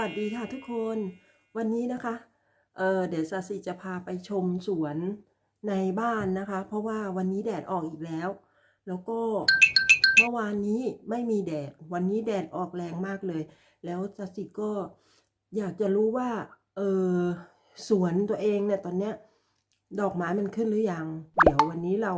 วัสดีค่ะทุกคนวันนี้นะคะเเดี๋ยวซาซิจะพาไปชมสวนในบ้านนะคะ เพราะว่าวันนี้แดดออกอีกแล้ว แล้วก็เมื่อวานนี้ไม่มีแดด วันนี้แดดออกแรงมากเลย แล้วซาซิก็อยากจะรู้ว่าเออสวนตัวเองเนี่ยตอนเนี้ยดอกไม้มันขึ้นหรือยัง เดี๋ยววันนี้เรา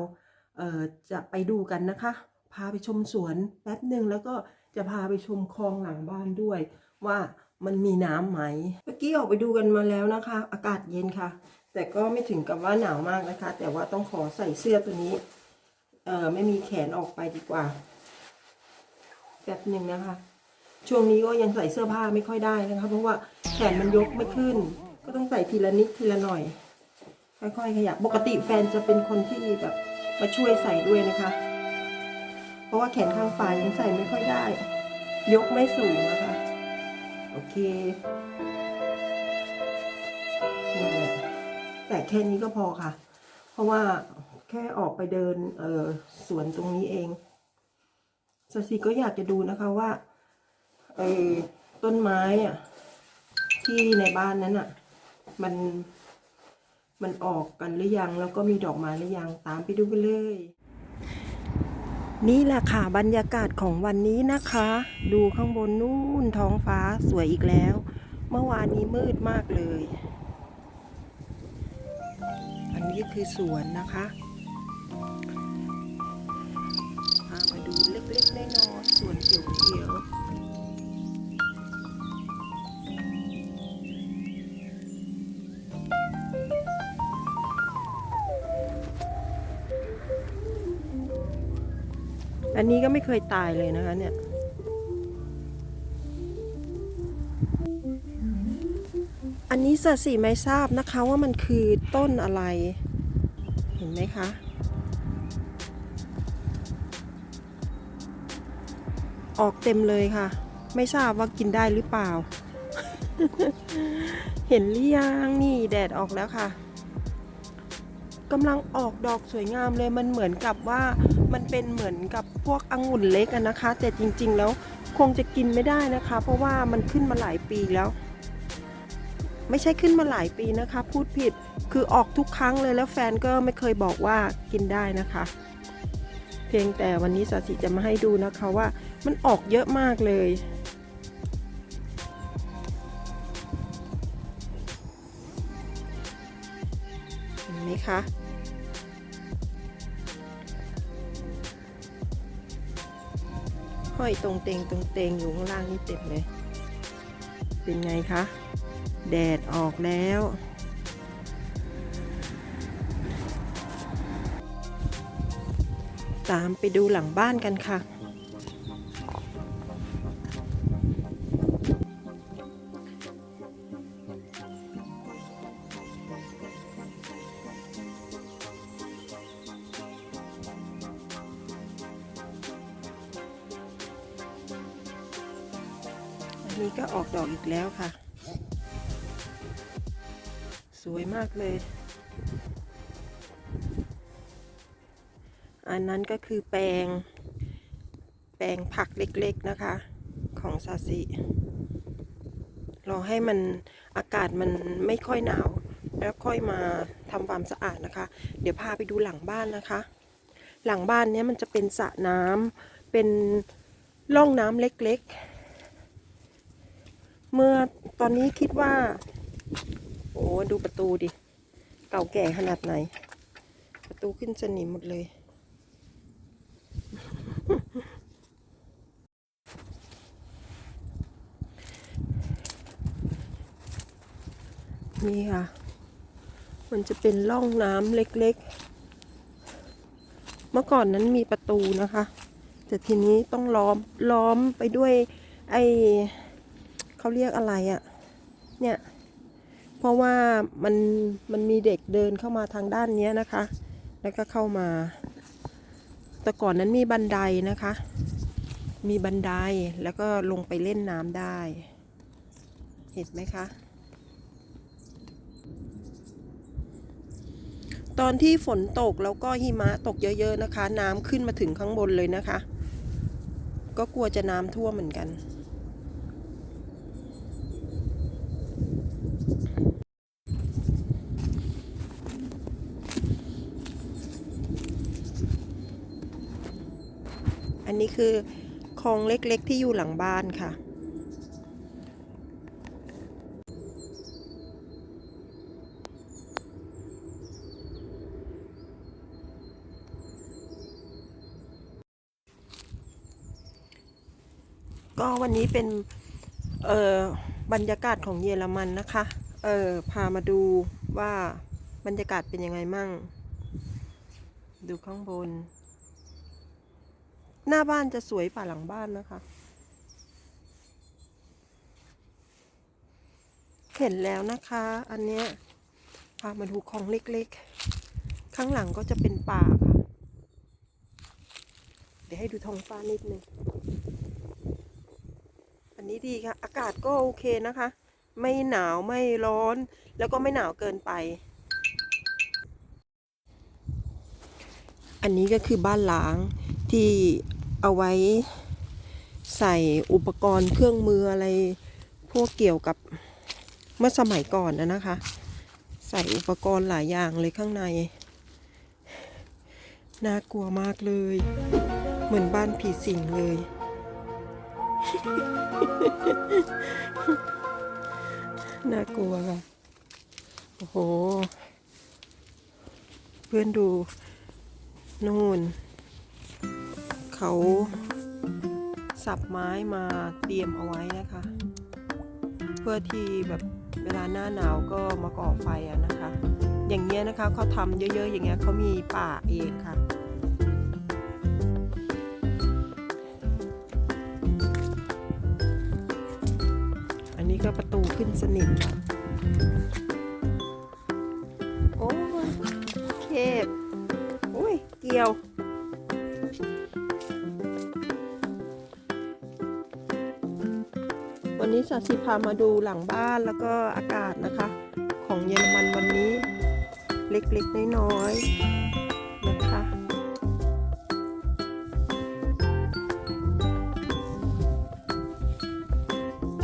เอ่อจะไปดูกันนะคะ พาไปชมสวนแป๊บหนึ่งแล้วก็จะพาไปชมคลองหลังบ้านด้วยว่า มันมีน้ำไหม เมื่อกี้ออกไปดูกันมาแล้วนะคะ อากาศเย็นค่ะ แต่ก็ไม่ถึงกับว่าหนาวมากนะคะ แต่ว่าต้องขอใส่เสื้อตัวนี้ เอ่อไม่มีแขนออกไปดีกว่าแป๊บหนึ่งนะคะ ช่วงนี้ก็ยังใส่เสื้อผ้าไม่ค่อยได้นะคะ เพราะว่าแขนมันยกไม่ขึ้น ก็ต้องใส่ทีละนิดทีละหน่อย ค่อยๆขยับปกติแฟนจะเป็นคนที่แบบมาช่วยใส่ด้วยนะคะ เพราะว่าแขนข้างฝ่ายยังใส่ไม่ค่อยได้ ยกไม่สูงนะคะ โอเคแต่แค่นี้ก็พอค่ะ เพราะว่าแค่ออกไปเดินเออสวนตรงนี้เองสสิก็อยากจะดูนะคะว่าเออต้นไม้อะที่ในบ้านนั้นอะมันมันออกกันหรือยัง แล้วก็มีดอกไม้หรือยังตามไปดูกันเลย นี่แหละค่ะบรรยากาศของวันนี้นะคะ ดูข้างบนนู่นท้องฟ้าสวยอีกแล้ว เมื่อวานนี้มืดมากเลย อันนี้คือสวนนะคะ อันนี้ก็ไม่เคยตายเลยนะคะเนี่ย อันนี้สสีไม่ทราบนะคะว่ามันคือต้นอะไร เห็นไหมคะ ออกเต็มเลยค่ะ ไม่ทราบว่ากินได้หรือเปล่า เห็นหรือยังนี่แดดออกแล้วค่ะกำลังออกดอกสวยงามเลยมันเหมือนกับว่า มันเป็นเหมือนกับพวกองุ่นเล็กนะคะ แต่จริงๆแล้วคงจะกินไม่ได้นะคะ เพราะว่ามันขึ้นมาหลายปีแล้ว ไม่ใช่ขึ้นมาหลายปีนะคะ พูดผิดคือออกทุกครั้งเลยแล้วแฟนก็ไม่เคยบอกว่ากินได้นะคะ เพียงแต่วันนี้สาธิจะมาให้ดูนะคะว่ามันออกเยอะมากเลยเห็นไหมคะ ห้อยตรงเตงตรงเตงอยู่ข้างล่างนี่เต็มเลย เป็นไงคะ แดดออกแล้ว ตามไปดูหลังบ้านกันค่ะ นี้ก็ออกดอกอีกแล้วค่ะ สวยมากเลย อันนั้นก็คือแปลง แปลงผักเล็กๆนะคะ ของซาซิรอให้มันอากาศมันไม่ค่อยหนาว แล้วค่อยมาทำความสะอาดนะคะ เดี๋ยวพาไปดูหลังบ้านนะคะ หลังบ้านเนี้ยมันจะเป็นสระน้ำเป็นร่องน้ำเล็กๆ เมื่อตอนนี้คิดว่า โอ้ดูประตูดิ เก่าแก่ขนาดไหน ประตูขึ้นสนิมหมดเลย นี่ค่ะ มันจะเป็นร่องน้ำเล็กๆ เมื่อก่อนนั้นมีประตูนะคะ แต่ทีนี้ต้องล้อมล้อมไปด้วยไอ เขาเรียกอะไรอะ่ะ เนี่ย เพราะว่ามันมันมีเด็กเดินเข้ามาทางด้านนี้นะคะ แล้วก็เข้ามา แต่ก่อนนั้นมีบันไดนะคะ มีบันไดแล้วก็ลงไปเล่นน้ำได้ เห็นไหมคะ ตอนที่ฝนตกแล้วก็หิมะตกเยอะๆนะคะ น้ำขึ้นมาถึงข้างบนเลยนะคะ ก็กลัวจะน้ำท่วมเหมือนกัน อันนี้คือคลองเล็กๆที่อยู่หลังบ้านค่ะ ก็วันนี้เป็นเอ่อบรรยากาศของเยอรมันนะคะเออพามาดูว่าบรรยากาศเป็นยังไงมั่ง ดูข้างบน หน้าบ้านจะสวยป่าหลังบ้านนะคะ เห็นแล้วนะคะ อันเนี้ยพามาดูคลองเล็กๆ ข้างหลังก็จะเป็นป่าค่ะ เดี๋ยวให้ดูท้องฟ้านิดนึง อันนี้ดีค่ะ อากาศก็โอเคนะคะ ไม่หนาวไม่ร้อน แล้วก็ไม่หนาวเกินไป อันนี้ก็คือบ้านล้างที่ เอาไว้ใส่อุปกรณ์เครื่องมืออะไรพวกเกี่ยวกับเมื่อสมัยก่อนนะนะคะ ใส่อุปกรณ์หลายอย่างเลยข้างใน น่ากลัวมากเลย เหมือนบ้านผีสิงเลย น่ากลัวค่ะโอ้โห เพื่อนดูนู่น เขาสับไม้มาเตรียมเอาไว้นะคะ เพื่อที่แบบเวลาหน้าหนาวก็มาก่อไฟอะนะคะ อย่างเงี้ยนะคะเขาทำเยอะๆ อย่างเงี้ยเขามีป่าเองค่ะอันนี้ก็ประตูขึ้นสนิมค่ะโอ้เคบโอ้ย เกี่ยว สาสิพามาดูหลังบ้านแล้วก็อากาศนะคะ ของเยอรมันวันนี้ เล็กๆ น้อยๆ